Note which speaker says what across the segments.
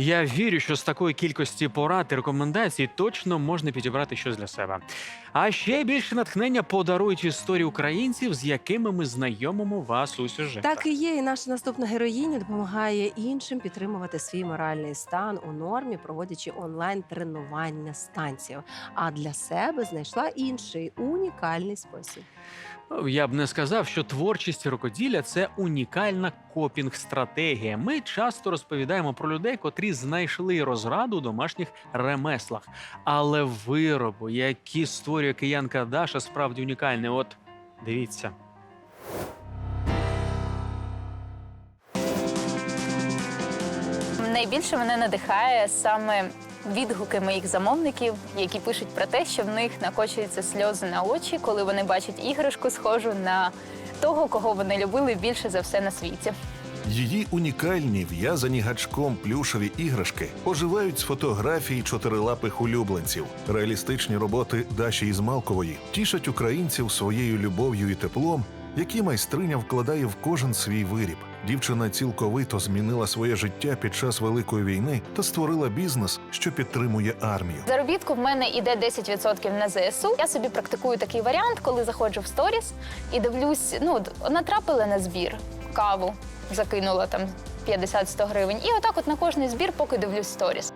Speaker 1: Я вірю, що з такої кількості порад і рекомендацій точно можна підібрати щось для себе. А ще більше натхнення подарують історії українців, з якими ми знайомимо вас у сюжетах.
Speaker 2: Так і є. І наша наступна героїня допомагає іншим підтримувати свій моральний стан у нормі, проводячи онлайн тренування з. А для себе знайшла інший унікальний спосіб.
Speaker 1: Ну, Я б не сказав, що творчість рукоділля це унікальна копінг-стратегія. Ми часто розповідаємо про людей, котрі знайшли розраду у домашніх ремеслах. Але вироби, які створює киянка Даша, справді унікальні. От дивіться.
Speaker 3: Найбільше мене надихає саме відгуки моїх замовників, які пишуть про те, що в них накочуються сльози на очі, коли вони бачать іграшку, схожу на того, кого вони любили більше за все на світі.
Speaker 4: Її унікальні в'язані гачком плюшеві іграшки оживають з фотографій чотирилапих улюбленців. Реалістичні роботи Даші Ізмалкової тішать українців своєю любов'ю і теплом, які майстриня вкладає в кожен свій виріб. Дівчина цілковито змінила своє життя під час великої війни та створила бізнес, що підтримує армію.
Speaker 3: Заробітку в мене йде 10% на ЗСУ. Я собі практикую такий варіант, коли заходжу в сторіс і дивлюсь, ну от натрапила на збір каву, закинула там 50-100 гривень. І отак, от на кожний збір, поки дивлюсь сторіс.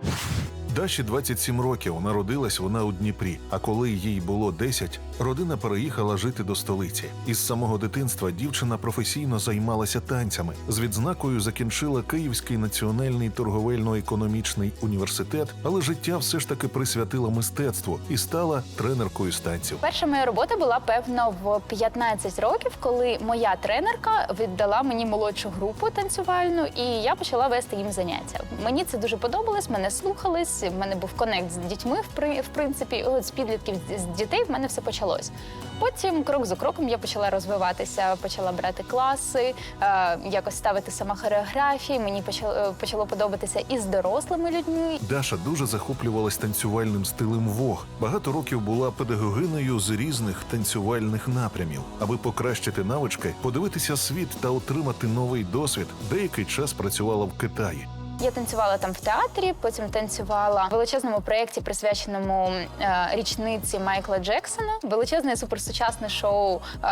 Speaker 4: Даші 27 років. Народилась вона у Дніпрі. А коли їй було 10, родина переїхала жити до столиці. Із самого дитинства дівчина професійно займалася танцями. З відзнакою закінчила Київський національний торговельно-економічний університет, але життя все ж таки присвятила мистецтву і стала тренеркою з танців.
Speaker 3: Перша моя робота була певно в 15 років, коли моя тренерка віддала мені молодшу групу танцювальну, і я почала вести їм заняття. Мені це дуже подобалось, мене слухались. В мене був конект з дітьми, в принципі, з підлітків з- дітей в мене все почалось. Потім, крок за кроком, я почала розвиватися, почала брати класи, е, якось ставити сама хореографії. Мені почало, почало подобатися і з дорослими людьми,
Speaker 4: Даша дуже захоплювалась танцювальним стилем Вог. Багато років була педагогинею з різних танцювальних напрямів. Аби покращити навички, подивитися світ та отримати новий досвід, деякий час працювала в Китаї.
Speaker 3: Я танцювала там в театрі, потім танцювала в величезному проєкті, присвяченому е, річниці Майкла Джексона. Величезне суперсучасне шоу е,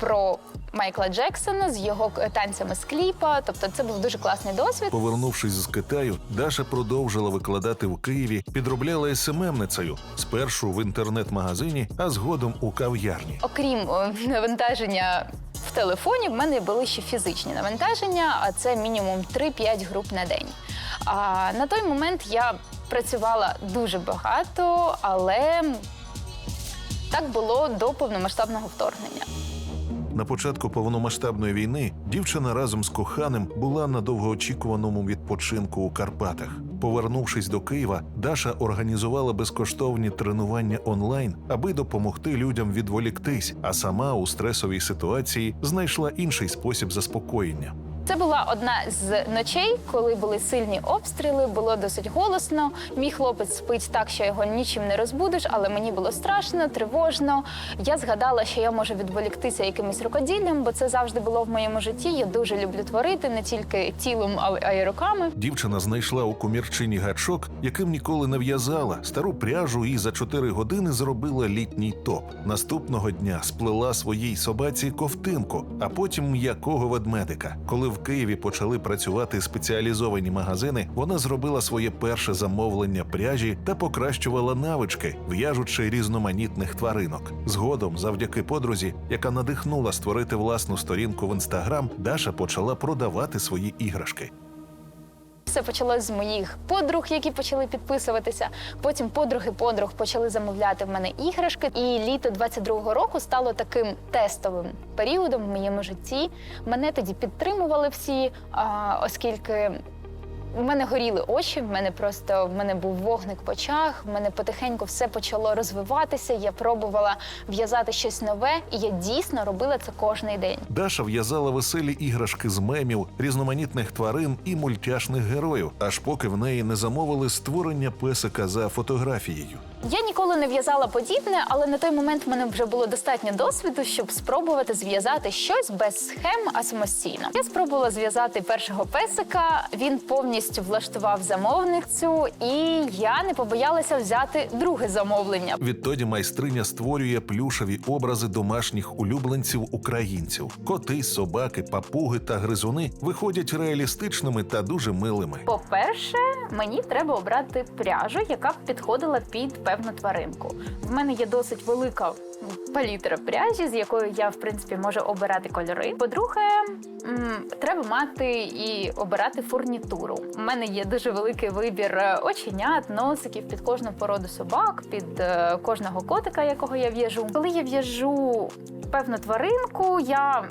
Speaker 3: про Майкла Джексона з його танцями з кліпа. Тобто, це був дуже класний досвід.
Speaker 4: Повернувшись з Китаю, Даша продовжила викладати в Києві, підробляла СММницею спершу в інтернет-магазині, а згодом у кав'ярні.
Speaker 3: Окрім е, навантаження телефоні, в мене були ще фізичні навантаження, а це мінімум 3-5 груп на день. А на той момент я працювала дуже багато, але так було до повномасштабного вторгнення.
Speaker 4: На початку повномасштабної війни дівчина разом з коханим була на довгоочікуваному відпочинку у Карпатах. Повернувшись до Києва, Даша організувала безкоштовні тренування онлайн, аби допомогти людям відволіктись, а сама у стресовій ситуації знайшла інший спосіб заспокоєння.
Speaker 3: Це була одна з ночей, коли були сильні обстріли, було досить голосно. Мій хлопець спить так, що його нічим не розбудиш, але мені було страшно, тривожно. Я згадала, що я можу відволіктися якимось рукоділлям, бо це завжди було в моєму житті. Я дуже люблю творити не тільки тілом, а й руками.
Speaker 4: Дівчина знайшла у комірчині гачок, яким ніколи не в'язала, стару пряжу і за чотири години зробила літній топ. Наступного дня сплела своїй собаці ковтинку, а потім м'якого ведмедика. Коли в Києві почали працювати спеціалізовані магазини, вона зробила своє перше замовлення пряжі та покращувала навички, в'яжучи різноманітних тваринок. Згодом, завдяки подрузі, яка надихнула створити власну сторінку в інстаграм, Даша почала продавати свої іграшки.
Speaker 3: Все почалось з моїх подруг, які почали підписуватися. Потім подруги подруг почали замовляти в мене іграшки. І літо 22-го року стало таким тестовим періодом в моєму житті. Мене тоді підтримували всі, оскільки. У мене горіли очі, в мене просто в мене був вогник в очах, в мене потихеньку все почало розвиватися. Я пробувала в'язати щось нове, і я дійсно робила це кожний день.
Speaker 4: Даша в'язала веселі іграшки з мемів, різноманітних тварин і мультяшних героїв, аж поки в неї не замовили створення песика за фотографією.
Speaker 3: Я ніколи не в'язала подібне, але на той момент в мене вже було достатньо досвіду, щоб спробувати зв'язати щось без схем, а самостійно. Я спробувала зв'язати першого песика. Він повністю повністю влаштував замовницю, і я не побоялася взяти друге замовлення.
Speaker 4: Відтоді майстриня створює плюшеві образи домашніх улюбленців українців. Коти, собаки, папуги та гризуни виходять реалістичними та дуже милими.
Speaker 3: По-перше, мені треба обрати пряжу, яка б підходила під певну тваринку. В мене є досить велика палітра пряжі, з якою я в принципі можу обирати кольори. По-друге, треба мати і обирати фурнітуру. У мене є дуже великий вибір е, оченят, носиків під кожну породу собак, під е, кожного котика, якого я в'яжу. Коли я в'яжу певну тваринку, я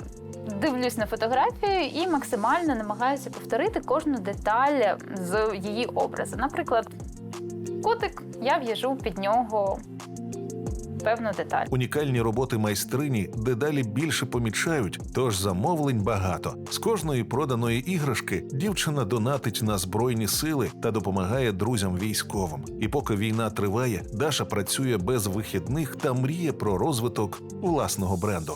Speaker 3: дивлюсь на фотографію і максимально намагаюся повторити кожну деталь з її образу. Наприклад, котик я в'яжу під нього певну деталь.
Speaker 4: Унікальні роботи майстрині дедалі більше помічають, тож замовлень багато. З кожної проданої іграшки дівчина донатить на збройні сили та допомагає друзям військовим. І поки війна триває, Даша працює без вихідних та мріє про розвиток власного бренду.